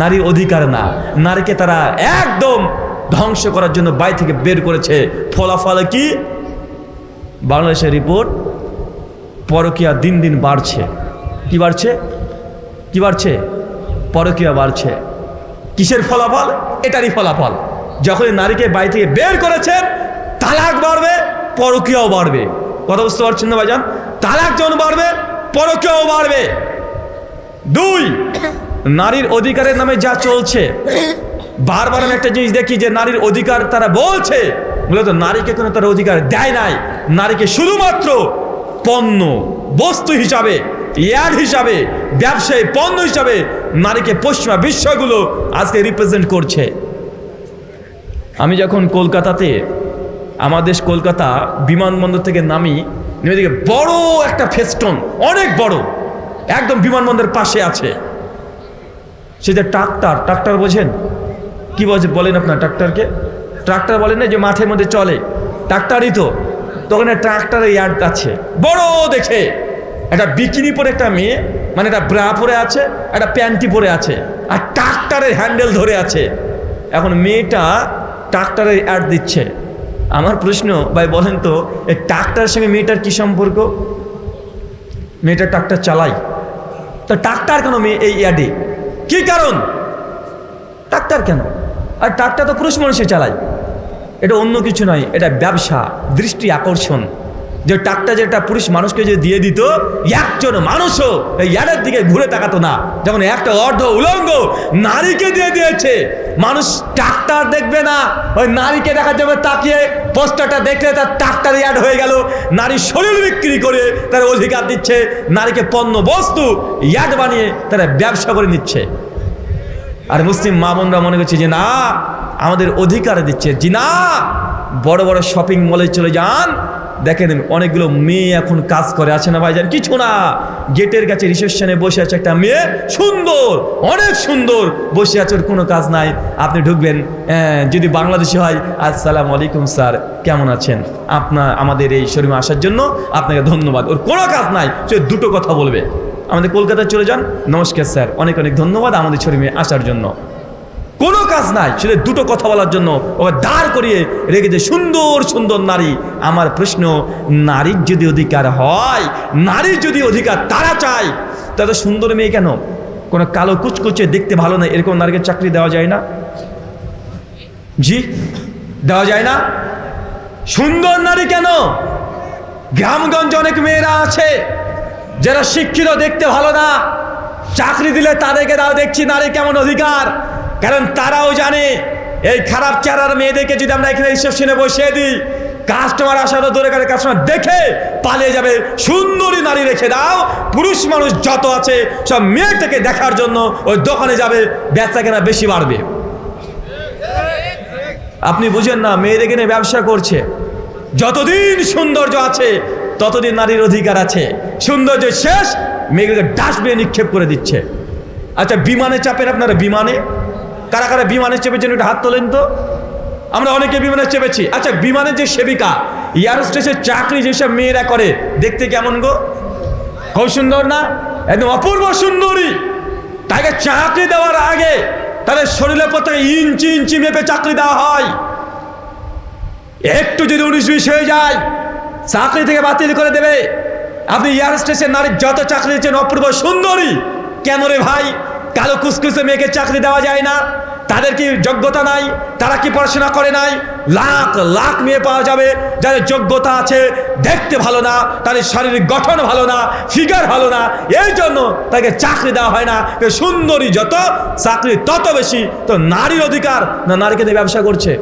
নারীর অধিকার না। নারীকে তারা একদম ধ্বংস করার জন্য বাই থেকে বের করেছে। ফলাফল কি? বাংলাদেশের রিপোর্ট পরকিয়া দিন দিন বাড়ছে। কি বাড়ছে? কি বাড়ছে? পরকিয়া বাড়ছে। কিসের ফলাফল? এটারই ফলাফল। যখন নারীকে বাড়ি থেকে বের করেছেন তালাক বাড়বে, পরকিয়াও বাড়বে। কথা বুঝতে পারছেন না ভাইজান? তালাক যখন বাড়বে, পরকিয়াও বাড়বে। দুই নারীর অধিকারের নামে যা চলছে। বারবার আমি একটা জিনিস দেখি যে নারীর অধিকার তারা বলছে। মূলত নারীকে কোনো তার অধিকার দেয় নাই। নারীকে শুধুমাত্র পণ্য, বস্তু হিসাবে, ইয়ার হিসাবে, ব্যবসায়ী পণ্য হিসাবে নারীকে পশ্চিমা বিশ্বগুলো আজকে রিপ্রেজেন্ট করছে। আমি যখন কলকাতাতে, আমার দেশ কলকাতা বিমানবন্দর থেকে নামি নেমে বড় একটা ফেস্টন, অনেক বড়, একদম বিমানবন্দরের পাশে আছে। সেটা ট্রাক্টর ট্রাক্টর বোঝেন? কি বলেন আপনার ট্রাক্টরকে? ট্রাক্টর বলেন না যে মাঠের মধ্যে চলে? ট্রাক্টরই তো। তখন ট্রাক্টরের ইয়ার্ড আছে। বড় দেখে। একটা বিকিনি পরে একটা মেয়ে মানে একটা ব্রা পরে আছে, একটা প্যান্টি পরে আছে, আর ট্রাক্টরের হ্যান্ডেল ধরে আছে। এখন মেয়েটা ট্রাক্টরের অ্যাড দিচ্ছে। আমার প্রশ্ন, ভাই বলেন তো, এই ট্রাক্টরের সঙ্গে মেয়েটার কি সম্পর্ক? মেয়েটা ট্রাক্টর চালাই তো ট্রাক্টর কেন মেয়ে এই অ্যাডে কি কারণ? ট্রাক্টর কেন? আর ট্রাক্টর তো পুরুষ মানুষে চালায়। এটা অন্য কিছু নয়, এটা ব্যবসা, দৃষ্টি আকর্ষণ। যে ট্রাক্টর যেটা পুরুষ মানুষকে যে দিয়ে দিত, একজন মানুষও এই ইয়ারের দিকে ঘুরে তাকাতো না। যেমন একটা অর্ধ উলঙ্গ নারীকে দিয়ে দিয়েছে। মানুষ ট্রাক্টর দেখবে না, ওই নারীকে দেখার জন্য তাকিয়ে পোস্টারটা দেখলে তার ট্রাক্টর অ্যাড হয়ে গেল। নারীর শরীর বিক্রি করে তার অধিকার দিচ্ছে, নারীকে পণ্য বস্তু ইয়ার্ড বানিয়ে তারা ব্যবসা করে নিচ্ছে। আর মুসলিম মা বোনরা মনে করছে যে, না, আমাদের অধিকার দিচ্ছে। জি না, বড় বড় শপিং মলে চলে যান দেখেন অনেকগুলো মেয়ে এখন কাজ করে আছে না ভাইজান? কিছু না। গেটের কাছে রিসেপশনে বসে আছে একটা মেয়ে সুন্দর অনেক সুন্দর। বসে আছে ওর কোনো কাজ নাই। আপনি ঢুকবেন। হ্যাঁ, যদি বাংলাদেশি হয় আসসালামু আলাইকুম স্যার। কেমন আছেন? আপনার আমাদের এই শরীরে আসার জন্য আপনাকে ধন্যবাদ। ওর কোনো কাজ নাই সে দুটো কথা বলবে। আমাদের কলকাতায় চলে যান। নমস্কার স্যার। অনেক অনেক ধন্যবাদ আমাদের শরীরে আসার জন্য। কোনো কাজ নাই। শুধু দুটো কথা বলার জন্য ওকে দাঁড় করিয়ে রেখেছে সুন্দর সুন্দর নারী। আমার প্রশ্ন, নারীর যদি অধিকার হয়, নারীর যদি অধিকার তারা চায়, তাহলে সুন্দর মেয়ে কেন? কোনো কালো কুচকুচে দেখতে ভালো না এরকম নারীকে চাকরি দেওয়া যায় না? জি, দেওয়া যায় না? সুন্দর নারী কেন? গ্রামগঞ্জে অনেক মেয়েরা আছে, যারা শিক্ষিত দেখতে ভালো না, চাকরি দিলে তাদেরকে দাও, দেখছি নারী কেমন অধিকার। কারণ তারাও জানে, এই খারাপ চেহারার মেয়েদেরকে যদি আমরা এখানে রিসেপশনে বসিয়ে দিই কাস্টমার আসার দূরে কাছে কাস্টমার দেখে পালিয়ে যাবে। সুন্দরী নারী রেখে দাও, পুরুষ মানুষ যত আছে, সব মেয়েটাকে দেখার জন্য ওই দোকানে যাবে ব্যবসা কেনা বেশি বাড়বে। আপনি বুঝেন না মেয়েদেরকে নিয়ে ব্যবসা করছে। যতদিন সৌন্দর্য আছে, ততদিন নারীর অধিকার আছে। সৌন্দর্য শেষ, মেয়েগুলোকে ডাস্টবিনে নিক্ষেপ করে দিচ্ছে। আচ্ছা বিমানে চাপেন আপনারা বিমানে? কারা কারা বিমানে চেপেছেন একটু হাত তোলেন তো। আমরা অনেকে বিমানে চেপেছি। আচ্ছা বিমানের যে সেবিকা, এয়ার স্টেশন চাকরি যেসব মেয়েরা করে, দেখতে কেমন গো? খুব সুন্দর না? একদম অপূর্ব সুন্দরী। তাকে চাকরি দেওয়ার আগে তাদের শরীরের প্রত্যেকে ইঞ্চি ইঞ্চি মেপে চাকরি দেওয়া হয়। একটু যদি উনিশ বিশ হয়ে যায়, চাকরি থেকে বাতিল করে দেবে। আপনি এয়ার স্টেশন নারীর যত চাকরি দিচ্ছেন, অপূর্ব সুন্দরী। কেন রে ভাই? কালো কুসকুসে মেয়েকে চাকরি দেওয়া যায় না। তাদের কি যোগ্যতা নাই? তারা কি পড়াশোনা করে নাই? লাখ লাখ মেয়ে পাওয়া যাবে যাদের যোগ্যতা আছে দেখতে ভালো না, তাদের শারীরিক গঠন ভালো না ফিগার ভালো না। এই জন্য তাকে চাকরি দেওয়া হয় না। সুন্দরী যত, চাকরি তত বেশি, তো নারীর অধিকার না নারীকে নিয়ে ব্যবসা করছে?